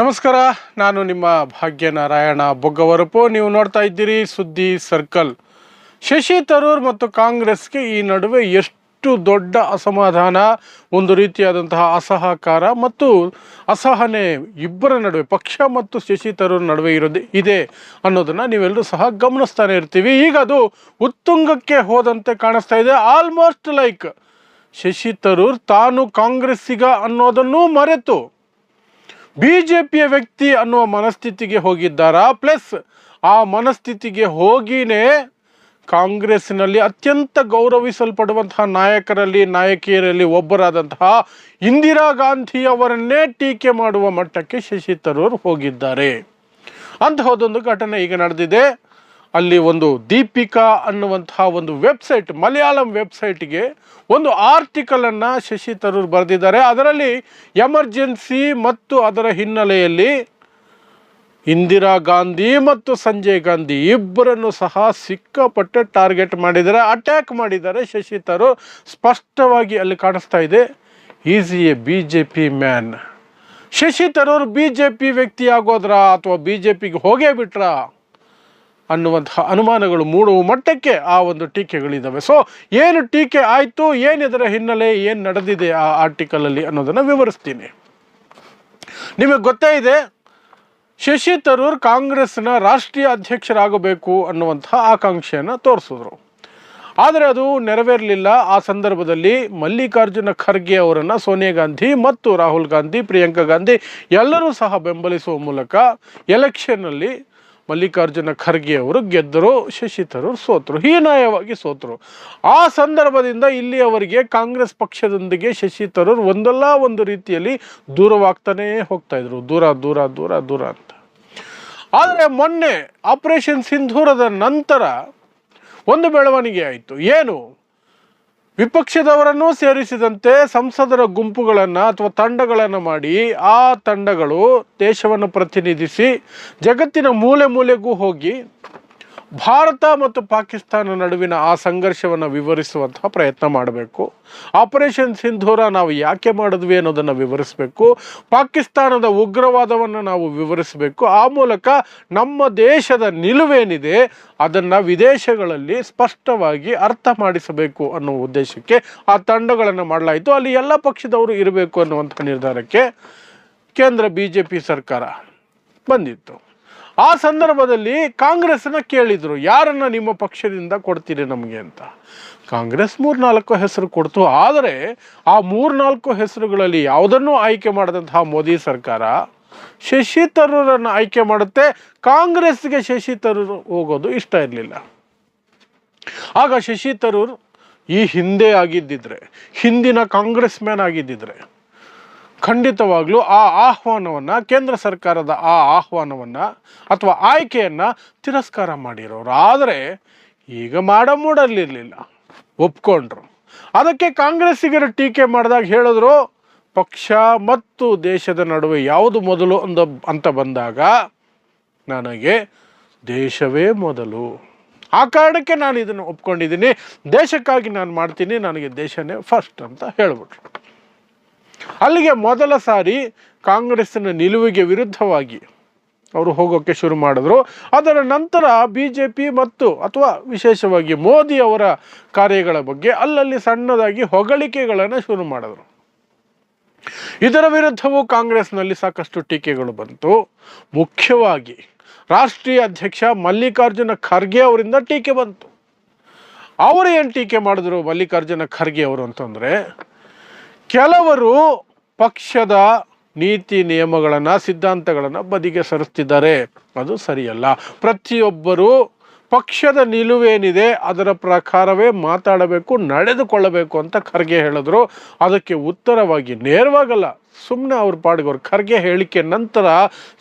ನಮಸ್ಕಾರ, ನಾನು ನಿಮ್ಮ ಭಾಗ್ಯನಾರಾಯಣ ಬೊಗ್ಗವರಪು. ನೀವು ನೋಡ್ತಾ ಇದ್ದೀರಿ ಸುದ್ದಿ ಸರ್ಕಲ್. ಶಶಿ ತರೂರ್ ಮತ್ತು ಕಾಂಗ್ರೆಸ್ಗೆ ಈ ನಡುವೆ ಎಷ್ಟು ದೊಡ್ಡ ಅಸಮಾಧಾನ, ಒಂದು ರೀತಿಯಾದಂತಹ ಅಸಹಕಾರ ಮತ್ತು ಅಸಹನೆ ಇಬ್ಬರ ನಡುವೆ, ಪಕ್ಷ ಮತ್ತು ಶಶಿ ತರೂರ್ ನಡುವೆ ಇರೋದು ಇದೆ ಅನ್ನೋದನ್ನು ನೀವೆಲ್ಲರೂ ಸಹ ಗಮನಿಸ್ತಾನೆ ಇರ್ತೀವಿ. ಈಗ ಅದು ಉತ್ತುಂಗಕ್ಕೆ ಹೋದಂತೆ ಕಾಣಿಸ್ತಾ ಇದೆ. ಆಲ್ಮೋಸ್ಟ್ ಲೈಕ್ ಶಶಿ ತರೂರ್ ತಾನು ಕಾಂಗ್ರೆಸ್ಸಿಗ ಅನ್ನೋದನ್ನು ಮರೆತು ಬಿ ಜೆ ಪಿಯ ವ್ಯಕ್ತಿ ಅನ್ನುವ ಮನಸ್ಥಿತಿಗೆ ಹೋಗಿದ್ದಾರಾ? ಪ್ಲಸ್ ಆ ಮನಸ್ಥಿತಿಗೆ ಹೋಗಿನೇ ಕಾಂಗ್ರೆಸ್ನಲ್ಲಿ ಅತ್ಯಂತ ಗೌರವಿಸಲ್ಪಡುವಂತಹ ನಾಯಕರಲ್ಲಿ, ನಾಯಕಿಯರಲ್ಲಿ ಒಬ್ಬರಾದಂತಹ ಇಂದಿರಾ ಗಾಂಧಿ ಅವರನ್ನೇ ಟೀಕೆ ಮಾಡುವ ಮಟ್ಟಕ್ಕೆ ಶಶಿ ತರೂರ್ ಹೋಗಿದ್ದಾರೆ. ಅಂತಹದೊಂದು ಘಟನೆ ಈಗ ನಡೆದಿದೆ. ಅಲ್ಲಿ ಒಂದು ದೀಪಿಕಾ ಅನ್ನುವಂತಹ ಒಂದು ವೆಬ್ಸೈಟ್, ಮಲಯಾಳಂ ವೆಬ್ಸೈಟ್ಗೆ ಒಂದು ಆರ್ಟಿಕಲನ್ನು ಶಶಿ ತರೂರ್ ಬರೆದಿದ್ದಾರೆ. ಅದರಲ್ಲಿ ಎಮರ್ಜೆನ್ಸಿ ಮತ್ತು ಅದರ ಹಿನ್ನೆಲೆಯಲ್ಲಿ ಇಂದಿರಾ ಗಾಂಧಿ ಮತ್ತು ಸಂಜಯ್ ಗಾಂಧಿ ಇಬ್ಬರನ್ನು ಸಹ ಸಿಕ್ಕಾಪಟ್ಟೆ ಟಾರ್ಗೆಟ್ ಮಾಡಿದ್ದಾರೆ. ಅಟ್ಯಾಕ್ ಮಾಡಿದ್ದಾರೆ ಶಶಿ ತರೂರ್. ಸ್ಪಷ್ಟವಾಗಿ ಅಲ್ಲಿ ಕಾಣಿಸ್ತಾ ಇದೆ, is he a B J P man. Shashi Tharoor B J P ವ್ಯಕ್ತಿ ಆಗೋದ್ರಾ ಅಥವಾ ಬಿ ಜೆ ಪಿಗೆ ಹೋಗೇ ಬಿಟ್ರಾ? ಅನ್ನುವಂತಹ ಅನುಮಾನಗಳು ಮೂಡುವ ಮಟ್ಟಕ್ಕೆ ಆ ಒಂದು ಟೀಕೆಗಳಿದ್ದಾವೆ ಸೊ ಏನು ಟೀಕೆ ಆಯಿತು, ಏನಿದರ ಹಿನ್ನೆಲೆ, ಏನು ನಡೆದಿದೆ ಆ ಆರ್ಟಿಕಲಲ್ಲಿ ಅನ್ನೋದನ್ನು ವಿವರಿಸ್ತೀನಿ. ನಿಮಗೆ ಗೊತ್ತೇ ಇದೆ, ಶಶಿ ತರೂರ್ ಕಾಂಗ್ರೆಸ್ನ ರಾಷ್ಟ್ರೀಯ ಅಧ್ಯಕ್ಷರಾಗಬೇಕು ಅನ್ನುವಂತಹ ಆಕಾಂಕ್ಷೆಯನ್ನು ತೋರಿಸಿದ್ರು. ಆದರೆ ಅದು ನೆರವೇರಲಿಲ್ಲ. ಆ ಸಂದರ್ಭದಲ್ಲಿ ಮಲ್ಲಿಕಾರ್ಜುನ ಖರ್ಗೆ ಅವರನ್ನು ಸೋನಿಯಾ ಗಾಂಧಿ ಮತ್ತು ರಾಹುಲ್ ಗಾಂಧಿ, ಪ್ರಿಯಾಂಕಾ ಗಾಂಧಿ ಎಲ್ಲರೂ ಸಹ ಬೆಂಬಲಿಸುವ ಮೂಲಕ ಎಲೆಕ್ಷನ್ನಲ್ಲಿ ಮಲ್ಲಿಕಾರ್ಜುನ ಖರ್ಗೆ ಅವರು ಗೆದ್ದರು ಶಶಿ ಸೋತರು, ಹೀನಾಯವಾಗಿ ಸೋತರು. ಆ ಸಂದರ್ಭದಿಂದ ಇಲ್ಲಿ ಅವರಿಗೆ ಕಾಂಗ್ರೆಸ್ ಪಕ್ಷದೊಂದಿಗೆ ಶಶಿ ಒಂದಲ್ಲ ಒಂದು ರೀತಿಯಲ್ಲಿ ದೂರವಾಗ್ತಾನೇ ಹೋಗ್ತಾ ಇದ್ರು. ದೂರ ದೂರ ದೂರ ದೂರ ಅಂತ. ಆದರೆ ಮೊನ್ನೆ ಆಪರೇಷನ್ ಸಿಂಧೂರದ ನಂತರ ಒಂದು ಬೆಳವಣಿಗೆ ಆಯಿತು. ಏನು? ವಿಪಕ್ಷದವರನ್ನೂ ಸೇರಿಸಿದಂತೆ ಸಂಸದರ ಗುಂಪುಗಳನ್ನು ಅಥವಾ ತಂಡಗಳನ್ನು ಮಾಡಿ ಆ ತಂಡಗಳು ದೇಶವನ್ನು ಪ್ರತಿನಿಧಿಸಿ ಜಗತ್ತಿನ ಮೂಲೆ ಮೂಲೆಗೂ ಹೋಗಿ ಭಾರತ ಮತ್ತು ಪಾಕಿಸ್ತಾನ ನಡುವಿನ ಆ ಸಂಘರ್ಷವನ್ನು ವಿವರಿಸುವಂತಹ ಪ್ರಯತ್ನ ಮಾಡಬೇಕು. ಆಪರೇಷನ್ ಸಿಂಧೂರ ನಾವು ಯಾಕೆ ಮಾಡಿದ್ವಿ ಅನ್ನೋದನ್ನು ವಿವರಿಸಬೇಕು. ಪಾಕಿಸ್ತಾನದ ಉಗ್ರವಾದವನ್ನು ನಾವು ವಿವರಿಸಬೇಕು. ಆ ಮೂಲಕ ನಮ್ಮ ದೇಶದ ನಿಲುವೇನಿದೆ ಅದನ್ನು ವಿದೇಶಗಳಲ್ಲಿ ಸ್ಪಷ್ಟವಾಗಿ ಅರ್ಥ ಮಾಡಿಸಬೇಕು ಅನ್ನೋ ಉದ್ದೇಶಕ್ಕೆ ಆ ತಂಡಗಳನ್ನು ಮಾಡಲಾಯಿತು. ಅಲ್ಲಿ ಎಲ್ಲ ಪಕ್ಷದವರು ಇರಬೇಕು ಅನ್ನುವಂಥ ನಿರ್ಧಾರಕ್ಕೆ ಕೇಂದ್ರ ಬಿ ಜೆ ಪಿ ಸರ್ಕಾರ ಬಂದಿತ್ತು. ಆ ಸಂದರ್ಭದಲ್ಲಿ ಕಾಂಗ್ರೆಸ್ನ ಕೇಳಿದರು, ಯಾರನ್ನು ನಿಮ್ಮ ಪಕ್ಷದಿಂದ ಕೊಡ್ತೀರಿ ನಮಗೆ ಅಂತ? ಕಾಂಗ್ರೆಸ್ ಮೂರ್ನಾಲ್ಕು ಹೆಸರು ಕೊಡ್ತು, ಆದರೆ ಆ ಮೂರ್ನಾಲ್ಕು ಹೆಸರುಗಳಲ್ಲಿ ಯಾವುದನ್ನು ಆಯ್ಕೆ ಮಾಡಿದಂತಹ ಮೋದಿ ಸರ್ಕಾರ? ಶಶಿ ತರೂರನ್ನು ಆಯ್ಕೆ ಮಾಡುತ್ತೆ, ಕಾಂಗ್ರೆಸ್ಗೆ ಶಶಿ ತರೂರ್ ಹೋಗೋದು ಇಷ್ಟ ಇರಲಿಲ್ಲ. ಆಗ ಶಶಿ ತರೂರ್ ಈ ಹಿಂದೆ ಆಗಿದ್ದಿದ್ರೆ, ಹಿಂದಿನ ಕಾಂಗ್ರೆಸ್ ಮ್ಯಾನ್ ಆಗಿದ್ದಿದ್ರೆ ಖಂಡಿತವಾಗ್ಲೂ ಆ ಆಹ್ವಾನವನ್ನು ಕೇಂದ್ರ ಸರ್ಕಾರದ ಆ ಆಹ್ವಾನವನ್ನು ಅಥವಾ ಆಯ್ಕೆಯನ್ನು ತಿರಸ್ಕಾರ ಮಾಡಿರೋರು. ಆದರೆ ಈಗ ಮಾಡ ಮೂಡಲಿರಲಿಲ್ಲ. ಒಪ್ಕೊಂಡ್ರು. ಅದಕ್ಕೆ ಕಾಂಗ್ರೆಸ್ಸಿಗರು ಟೀಕೆ ಮಾಡಿದಾಗ ಹೇಳಿದ್ರು, ಪಕ್ಷ ಮತ್ತು ದೇಶದ ನಡುವೆ ಯಾವುದು ಮೊದಲು ಅಂದ, ಅಂತ ಬಂದಾಗ ನನಗೆ ದೇಶವೇ ಮೊದಲು. ಆ ಕಾರಣಕ್ಕೆ ನಾನು ಇದನ್ನು ಒಪ್ಕೊಂಡಿದ್ದೀನಿ. ದೇಶಕ್ಕಾಗಿ ನಾನು ಮಾಡ್ತೀನಿ. ನನಗೆ ದೇಶನೇ ಫಸ್ಟ್ ಅಂತ ಹೇಳ್ಬಿಟ್ರು. ಅಲ್ಲಿಗೆ ಮೊದಲ ಸಾರಿ ಕಾಂಗ್ರೆಸ್ಸಿನ ನಿಲುವಿಗೆ ವಿರುದ್ಧವಾಗಿ ಅವರು ಹೋಗೋಕ್ಕೆ ಶುರು ಮಾಡಿದ್ರು. ಅದರ ನಂತರ ಬಿ ಜೆ ಪಿ ಮತ್ತು ಅಥವಾ ವಿಶೇಷವಾಗಿ ಮೋದಿ ಅವರ ಕಾರ್ಯಗಳ ಬಗ್ಗೆ ಅಲ್ಲಲ್ಲಿ ಸಣ್ಣದಾಗಿ ಹೊಗಳಿಕೆಗಳನ್ನು ಶುರು ಮಾಡಿದ್ರು. ಇದರ ವಿರುದ್ಧವೂ ಕಾಂಗ್ರೆಸ್ನಲ್ಲಿ ಸಾಕಷ್ಟು ಟೀಕೆಗಳು ಬಂತು. ಮುಖ್ಯವಾಗಿ ರಾಷ್ಟ್ರೀಯ ಅಧ್ಯಕ್ಷ ಮಲ್ಲಿಕಾರ್ಜುನ ಖರ್ಗೆ ಅವರಿಂದ ಟೀಕೆ ಬಂತು. ಅವರು ಏನು ಟೀಕೆ ಮಾಡಿದ್ರು ಮಲ್ಲಿಕಾರ್ಜುನ ಖರ್ಗೆ ಅವರು ಅಂತಂದರೆ ಕೆಲವರು ಪಕ್ಷದ ನೀತಿ ನಿಯಮಗಳನ್ನು, ಸಿದ್ಧಾಂತಗಳನ್ನು ಬದಿಗೆ ಸರಿಸ್ತಿದ್ದಾರೆ. ಅದು ಸರಿಯಲ್ಲ. ಪ್ರತಿಯೊಬ್ಬರು ಪಕ್ಷದ ನಿಲುವೇನಿದೆ, ಅದರ ಪ್ರಕಾರವೇ ಮಾತಾಡಬೇಕು, ನಡೆದುಕೊಳ್ಳಬೇಕು ಅಂತ ಖರ್ಗೆ ಹೇಳಿದ್ರು. ಅದಕ್ಕೆ ಉತ್ತರವಾಗಿ ನೇರವಾಗಲ್ಲ ಸುಮ್ಮನೆ ಅವ್ರ ಪಾಡಿಗೆ ಖರ್ಗೆ ಹೇಳಿಕೆ ನಂತರ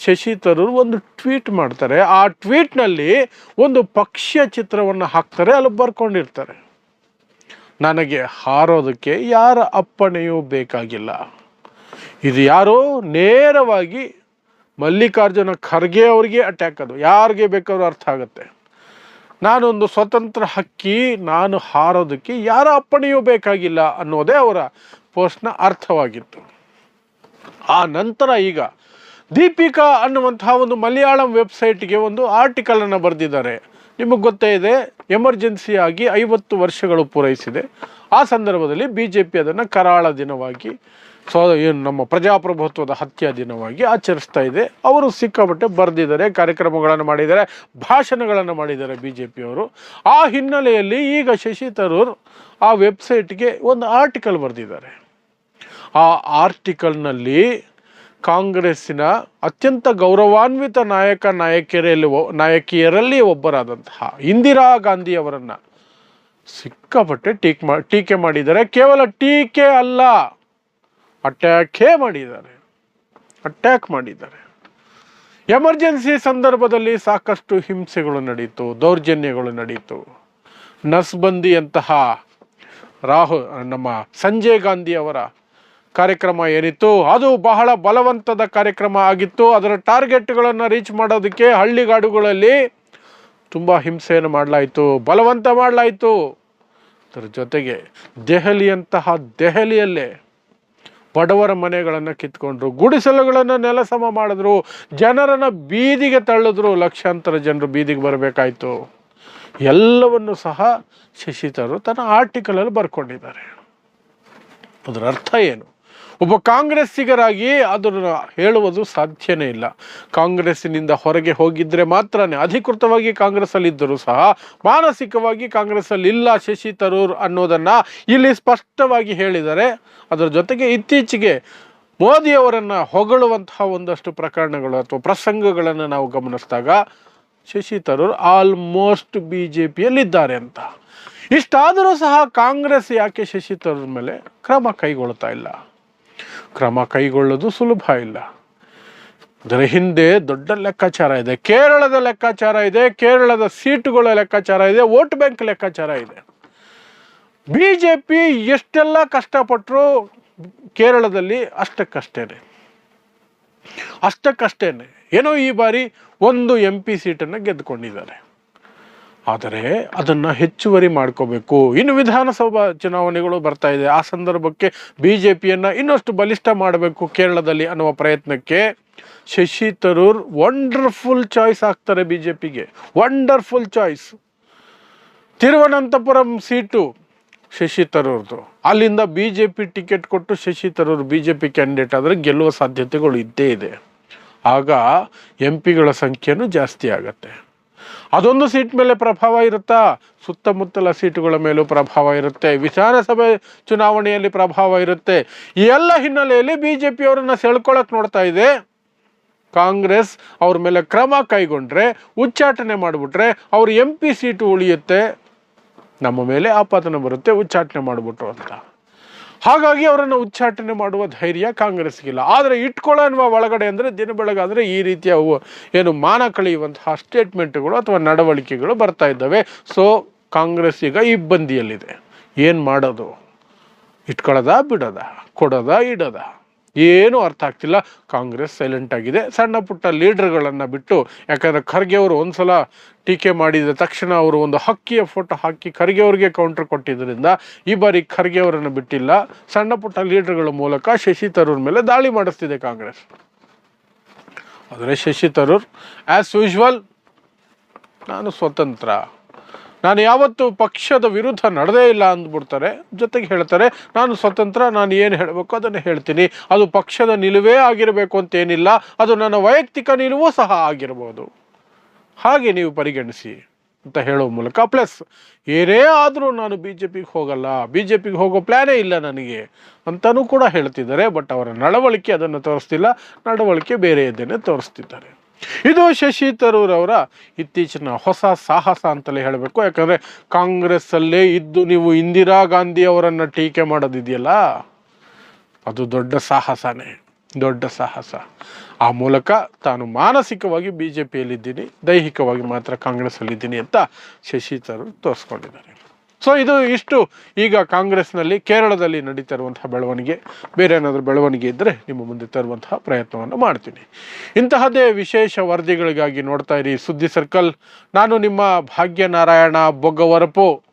ಶಶಿ ತರೂರ್ ಒಂದು ಟ್ವೀಟ್ ಮಾಡ್ತಾರೆ. ಆ ಟ್ವೀಟ್ನಲ್ಲಿ ಒಂದು ಪಕ್ಷ ಚಿತ್ರವನ್ನು ಹಾಕ್ತಾರೆ, ಅಲ್ಲಿ ಬರ್ಕೊಂಡಿರ್ತಾರೆ. ನನಗೆ ಹಾರೋದಕ್ಕೆ ಯಾರ ಅಪ್ಪಣೆಯೂ ಬೇಕಾಗಿಲ್ಲ. ಇದು ಯಾರೋ ನೇರವಾಗಿ ಮಲ್ಲಿಕಾರ್ಜುನ ಖರ್ಗೆ ಅವರಿಗೆ ಅಟ್ಯಾಕ್ ಅದು. ಯಾರಿಗೆ ಬೇಕಾದ್ರೂ ಅರ್ಥ ಆಗುತ್ತೆ. ನಾನೊಂದು ಸ್ವತಂತ್ರ ಹಕ್ಕಿ, ನಾನು ಹಾರೋದಕ್ಕೆ ಯಾರ ಅಪ್ಪಣೆಯೂ ಬೇಕಾಗಿಲ್ಲ ಅನ್ನೋದೇ ಅವರ ಪೋಸ್ಟ್ನ ಅರ್ಥವಾಗಿತ್ತು. ಆ ನಂತರ ಈಗ ದೀಪಿಕಾ ಅನ್ನುವಂತಹ ಒಂದು ಮಲಯಾಳಂ ವೆಬ್ಸೈಟ್ಗೆ ಒಂದು ಆರ್ಟಿಕಲನ್ನು ಬರೆದಿದ್ದಾರೆ. ನಿಮಗೆ ಗೊತ್ತೇ ಇದೆ ಎಮರ್ಜೆನ್ಸಿ ಆಗಿ ಐವತ್ತು ವರ್ಷಗಳು ಪೂರೈಸಿದೆ. ಆ ಸಂದರ್ಭದಲ್ಲಿ ಬಿ ಜೆ ಪಿ ಅದನ್ನು ಕರಾಳ ದಿನವಾಗಿ, ಸೊ ಏನು ನಮ್ಮ ಪ್ರಜಾಪ್ರಭುತ್ವದ ಹತ್ಯೆ ದಿನವಾಗಿ ಆಚರಿಸ್ತಾ ಇದೆ. ಅವರು ಸಿಕ್ಕಾಪಟ್ಟೆ ಬರೆದಿದ್ದಾರೆ, ಕಾರ್ಯಕ್ರಮಗಳನ್ನು ಮಾಡಿದ್ದಾರೆ, ಭಾಷಣಗಳನ್ನು ಮಾಡಿದ್ದಾರೆ ಬಿ ಜೆ ಪಿಯವರು ಆ ಹಿನ್ನೆಲೆಯಲ್ಲಿ ಈಗ ಶಶಿ ತರೂರ್ ಆ ವೆಬ್ಸೈಟ್ಗೆ ಒಂದು ಆರ್ಟಿಕಲ್ ಬರೆದಿದ್ದಾರೆ. ಆ ಆರ್ಟಿಕಲ್ನಲ್ಲಿ ಕಾಂಗ್ರೆಸ್ಸಿನ ಅತ್ಯಂತ ಗೌರವಾನ್ವಿತ ನಾಯಕ ನಾಯಕಿಯರಲ್ಲಿ ನಾಯಕಿಯರಲ್ಲಿ ಒಬ್ಬರಾದಂತಹ ಇಂದಿರಾ ಗಾಂಧಿಯವರನ್ನು ಸಿಕ್ಕಾಪಟ್ಟೆ ಟೀಕ್ ಮಾ, ಟೀಕೆ ಮಾಡಿದ್ದಾರೆ. ಕೇವಲ ಟೀಕೆ ಅಲ್ಲ, ಅಟ್ಯಾಕೇ ಮಾಡಿದ್ದಾರೆ. ಅಟ್ಯಾಕ್ ಮಾಡಿದ್ದಾರೆ. ಎಮರ್ಜೆನ್ಸಿ ಸಂದರ್ಭದಲ್ಲಿ ಸಾಕಷ್ಟು ಹಿಂಸೆಗಳು ನಡೀತು, ದೌರ್ಜನ್ಯಗಳು ನಡೀತು. ನಸ್ಬಂದಿಯಂತಹ ರಾಹುಲ್ ನಮ್ಮ ಸಂಜಯ್ ಗಾಂಧಿ ಅವರ ಕಾರ್ಯಕ್ರಮ ಏನಿತ್ತು? ಅದು ಬಹಳ ಬಲವಂತದ ಕಾರ್ಯಕ್ರಮ ಆಗಿತ್ತು. ಅದರ ಟಾರ್ಗೆಟ್ಗಳನ್ನು ರೀಚ್ ಮಾಡೋದಕ್ಕೆ ಹಳ್ಳಿಗಾಡುಗಳಲ್ಲಿ ತುಂಬ ಹಿಂಸೆಯನ್ನು ಮಾಡಲಾಯಿತು. ಬಲವಂತ ಮಾಡಲಾಯಿತು. ಅದರ ಜೊತೆಗೆ ದೆಹಲಿಯಂತಹ ದೆಹಲಿಯಲ್ಲೇ ಬಡವರ ಮನೆಗಳನ್ನು ಕಿತ್ಕೊಂಡ್ರು, ಗುಡಿಸಲುಗಳನ್ನು ನೆಲಸಮ ಮಾಡಿದ್ರು, ಜನರನ್ನು ಬೀದಿಗೆ ತಳ್ಳಿದ್ರು, ಲಕ್ಷಾಂತರ ಜನರು ಬೀದಿಗೆ ಬರಬೇಕಾಯಿತು. ಎಲ್ಲವನ್ನು ಸಹ ಶಶಿತರು ತನ್ನ ಆರ್ಟಿಕಲಲ್ಲಿ ಬರ್ಕೊಂಡಿದ್ದಾರೆ. ಅದರ ಅರ್ಥ ಏನು? ಒಬ್ಬ ಕಾಂಗ್ರೆಸ್ಸಿಗರಾಗಿ ಅದನ್ನು ಹೇಳುವುದು ಸಾಧ್ಯನೇ ಇಲ್ಲ. ಕಾಂಗ್ರೆಸ್ಸಿನಿಂದ ಹೊರಗೆ ಹೋಗಿದ್ದರೆ ಮಾತ್ರನೇ ಅಧಿಕೃತವಾಗಿ ಕಾಂಗ್ರೆಸ್ಸಲ್ಲಿದ್ದರೂ ಸಹ ಮಾನಸಿಕವಾಗಿ ಕಾಂಗ್ರೆಸ್ಸಲ್ಲಿ ಇಲ್ಲ ಶಶಿ ತರೂರ್ ಅನ್ನೋದನ್ನು ಇಲ್ಲಿ ಸ್ಪಷ್ಟವಾಗಿ ಹೇಳಿದರೆ ಅದರ ಜೊತೆಗೆ ಇತ್ತೀಚೆಗೆ ಮೋದಿಯವರನ್ನು ಹೊಗಳುವಂತಹ ಒಂದಷ್ಟು ಪ್ರಕರಣಗಳು ಅಥವಾ ಪ್ರಸಂಗಗಳನ್ನು ನಾವು ಗಮನಿಸಿದಾಗ Shashi Tharoor almost B J ಪಿಯಲ್ಲಿದ್ದಾರೆ ಅಂತ. ಇಷ್ಟಾದರೂ ಸಹ ಕಾಂಗ್ರೆಸ್ ಯಾಕೆ ಶಶಿ ತರೂರ್ ಮೇಲೆ ಕ್ರಮ ಕೈಗೊಳ್ತಾ ಇಲ್ಲ? ಕ್ರಮ ಕೈಗೊಳ್ಳೋದು ಸುಲಭ ಇಲ್ಲ. ಅದರ ಹಿಂದೆ ದೊಡ್ಡ ಲೆಕ್ಕಾಚಾರ ಇದೆ. ಕೇರಳದ ಲೆಕ್ಕಾಚಾರ ಇದೆ, ಕೇರಳದ ಸೀಟುಗಳ ಲೆಕ್ಕಾಚಾರ ಇದೆ, ವೋಟ್ ಬ್ಯಾಂಕ್ ಲೆಕ್ಕಾಚಾರ ಇದೆ. ಬಿ ಜೆ ಪಿ ಎಷ್ಟೆಲ್ಲ ಕಷ್ಟಪಟ್ಟರು ಕೇರಳದಲ್ಲಿ ಅಷ್ಟಕ್ಕಷ್ಟೇನೆ. ಅಷ್ಟಕ್ಕಷ್ಟೇನೆ. ಏನೋ ಈ ಬಾರಿ ಒಂದು ಎಂ ಪಿ ಸೀಟನ್ನು ಗೆದ್ದುಕೊಂಡಿದ್ದಾರೆ. ಆದರೆ ಅದನ್ನು ಹೆಚ್ಚುವರಿ ಮಾಡ್ಕೋಬೇಕು. ಇನ್ನು ವಿಧಾನಸಭಾ ಚುನಾವಣೆಗಳು ಬರ್ತಾ ಇದೆ. ಆ ಸಂದರ್ಭಕ್ಕೆ ಬಿ ಜೆ ಪಿಯನ್ನು ಇನ್ನಷ್ಟು ಬಲಿಷ್ಠ ಮಾಡಬೇಕು ಕೇರಳದಲ್ಲಿ ಅನ್ನುವ ಪ್ರಯತ್ನಕ್ಕೆ ಶಶಿ ತರೂರ್ ವಂಡರ್ಫುಲ್ ಚಾಯ್ಸ್ ಆಗ್ತಾರೆ ಬಿ ಜೆ ಪಿಗೆ wonderful choice Thiruvananthapuram seat Shashi ತರೂರ್ದು. ಅಲ್ಲಿಂದ ಬಿ ಜೆ ಪಿ ಟಿಕೆಟ್ ಕೊಟ್ಟು Shashi Tharoor B J P candidate ಆದರೆ ಗೆಲ್ಲುವ ಸಾಧ್ಯತೆಗಳು ಇದ್ದೇ ಇದೆ. ಆಗ ಎಂ ಪಿಗಳ ಸಂಖ್ಯೆನೂ ಜಾಸ್ತಿ ಆಗತ್ತೆ. ಅದೊಂದು ಸೀಟ್ ಮೇಲೆ ಪ್ರಭಾವ ಇರುತ್ತಾ? ಸುತ್ತಮುತ್ತಲ ಸೀಟುಗಳ ಮೇಲೂ ಪ್ರಭಾವ ಇರುತ್ತೆ. ವಿಧಾನಸಭೆ ಚುನಾವಣೆಯಲ್ಲಿ ಪ್ರಭಾವ ಇರುತ್ತೆ. ಈ ಎಲ್ಲ ಹಿನ್ನೆಲೆಯಲ್ಲಿ ಬಿ ಜೆ ಪಿಯವರನ್ನು ಸೆಳ್ಕೊಳ್ಳೋಕೆ ನೋಡ್ತಾ ಇದೆ. ಕಾಂಗ್ರೆಸ್ ಅವ್ರ ಮೇಲೆ ಕ್ರಮ ಕೈಗೊಂಡ್ರೆ, ಉಚ್ಚಾಟನೆ ಮಾಡಿಬಿಟ್ರೆ ಅವ್ರ ಎಂ ಪಿ ಸೀಟು ಉಳಿಯುತ್ತೆ. ನಮ್ಮ ಮೇಲೆ ಆಪಾದನೆ ಬರುತ್ತೆ, ಉಚ್ಚಾಟನೆ ಮಾಡಿಬಿಟ್ರು ಅಂತ. ಹಾಗಾಗಿ ಅವರನ್ನು ಉಚ್ಚಾಟನೆ ಮಾಡುವ ಧೈರ್ಯ ಕಾಂಗ್ರೆಸ್ಗಿಲ್ಲ ಆದರೆ ಇಟ್ಕೊಳ್ಳೋ ಒಳಗಡೆ ಅಂದರೆ ದಿನ ಬೆಳಗಾದರೆ ಈ ರೀತಿಯ ಏನು ಮಾನ ಕಳೆಯುವಂತಹ ಸ್ಟೇಟ್ಮೆಂಟ್ಗಳು ಅಥವಾ ನಡವಳಿಕೆಗಳು ಬರ್ತಾ ಇದ್ದಾವೆ. ಸೊ ಕಾಂಗ್ರೆಸ್ ಈಗ ಇಬ್ಬಂದಿಯಲ್ಲಿದೆ ಏನು ಮಾಡೋದು? ಇಟ್ಕೊಳ್ಳೋದ, ಬಿಡೋದ, ಕೊಡೋದ, ಇಡೋದ? ಏನೂ ಅರ್ಥ ಆಗ್ತಿಲ್ಲ. ಕಾಂಗ್ರೆಸ್ ಸೈಲೆಂಟ್ ಆಗಿದೆ. ಸಣ್ಣ ಪುಟ್ಟ ಲೀಡರ್ಗಳನ್ನು ಬಿಟ್ಟು, ಯಾಕಂದರೆ ಖರ್ಗೆ ಅವರು ಒಂದ್ಸಲ ಟೀಕೆ ಮಾಡಿದ ತಕ್ಷಣ ಅವರು ಒಂದು ಹಕ್ಕಿಯ ಫೋಟೋ ಹಾಕಿ ಖರ್ಗೆ ಅವರಿಗೆ ಕೌಂಟರ್ ಕೊಟ್ಟಿದ್ದರಿಂದ ಈ ಬಾರಿ ಖರ್ಗೆ ಅವರನ್ನು ಬಿಟ್ಟಿಲ್ಲ. ಸಣ್ಣ ಪುಟ್ಟ ಲೀಡರ್ಗಳ ಮೂಲಕ ಶಶಿ ತರೂರ್ ಮೇಲೆ ದಾಳಿ ಮಾಡಿಸ್ತಿದೆ ಕಾಂಗ್ರೆಸ್. ಆದರೆ ಶಶಿ ತರೂರ್ ಆ್ಯಸ್ ಯೂಶ್ವಲ್ ನಾನು ಸ್ವತಂತ್ರ. ನಾನು ಯಾವತ್ತೂ ಪಕ್ಷದ ವಿರುದ್ಧ ನಡೆದೇ ಇಲ್ಲ ಅಂದ್ಬಿಡ್ತಾರೆ. ಜೊತೆಗೆ ಹೇಳ್ತಾರೆ, ನಾನು ಸ್ವತಂತ್ರ, ನಾನು ಏನು ಹೇಳಬೇಕು ಅದನ್ನು ಹೇಳ್ತೀನಿ. ಅದು ಪಕ್ಷದ ನಿಲುವೇ ಆಗಿರಬೇಕು ಅಂತೇನಿಲ್ಲ. ಅದು ನನ್ನ ವೈಯಕ್ತಿಕ ನಿಲುವು ಸಹ ಆಗಿರ್ಬೋದು ಹಾಗೆ ನೀವು ಪರಿಗಣಿಸಿ ಅಂತ ಹೇಳೋ ಮೂಲಕ ಪ್ಲಸ್ ಏನೇ ಆದರೂ ನಾನು ಬಿ ಜೆ ಪಿಗೆ ಹೋಗಲ್ಲ. ಬಿ ಜೆ ಪಿಗೆ ಹೋಗೋ ಪ್ಲ್ಯಾನೇ ಇಲ್ಲ ನನಗೆ ಅಂತಲೂ ಕೂಡ ಹೇಳ್ತಿದ್ದಾರೆ. ಬಟ್ ಅವರ ನಡವಳಿಕೆ ಅದನ್ನು ತೋರಿಸ್ತಿಲ್ಲ. ನಡವಳಿಕೆ ಬೇರೆಯದನ್ನೇ ತೋರಿಸ್ತಿದ್ದಾರೆ. ಇದು ಶಶಿ ತರೂರ್ ಅವರ ಇತ್ತೀಚಿನ ಹೊಸ ಸಾಹಸ ಅಂತಲೇ ಹೇಳಬೇಕು. ಯಾಕಂದರೆ ಕಾಂಗ್ರೆಸ್ಸಲ್ಲೇ ಇದ್ದು ನೀವು ಇಂದಿರಾ ಗಾಂಧಿ ಅವರನ್ನು ಟೀಕೆ ಮಾಡೋದಿದೆಯಲ್ಲ? ಅದು ದೊಡ್ಡ ಸಾಹಸನೇ, ದೊಡ್ಡ ಸಾಹಸ. ಆ ಮೂಲಕ ತಾನು ಮಾನಸಿಕವಾಗಿ ಬಿ ಜೆ ಪಿಯಲ್ಲಿದ್ದೀನಿ ದೈಹಿಕವಾಗಿ ಮಾತ್ರ ಕಾಂಗ್ರೆಸ್ಸಲ್ಲಿದ್ದೀನಿ ಅಂತ ಶಶಿ ತರೂರ್ ತೋರಿಸ್ಕೊಂಡಿದ್ದಾರೆ. ಸೊ ಇದು ಇಷ್ಟು. ಈಗ ಕಾಂಗ್ರೆಸ್ನಲ್ಲಿ ಕೇರಳದಲ್ಲಿ ನಡೀತಾ ಇರುವಂತಹ ಬೆಳವಣಿಗೆ. ಬೇರೆ ಏನಾದರೂ ಬೆಳವಣಿಗೆ ಇದ್ದರೆ ನಿಮ್ಮ ಮುಂದೆ ತರುವಂತಹ ಪ್ರಯತ್ನವನ್ನು ಮಾಡ್ತೀನಿ. ಇಂತಹದ್ದೇ ವಿಶೇಷ ವರದಿಗಳಿಗಾಗಿ ನೋಡ್ತಾ ಇರಿ. ಸುದ್ದಿ ಸರ್ಕಲ್. ನಾನು ನಿಮ್ಮ ಭಾಗ್ಯನಾರಾಯಣ ಬೊಗ್ಗವರಪು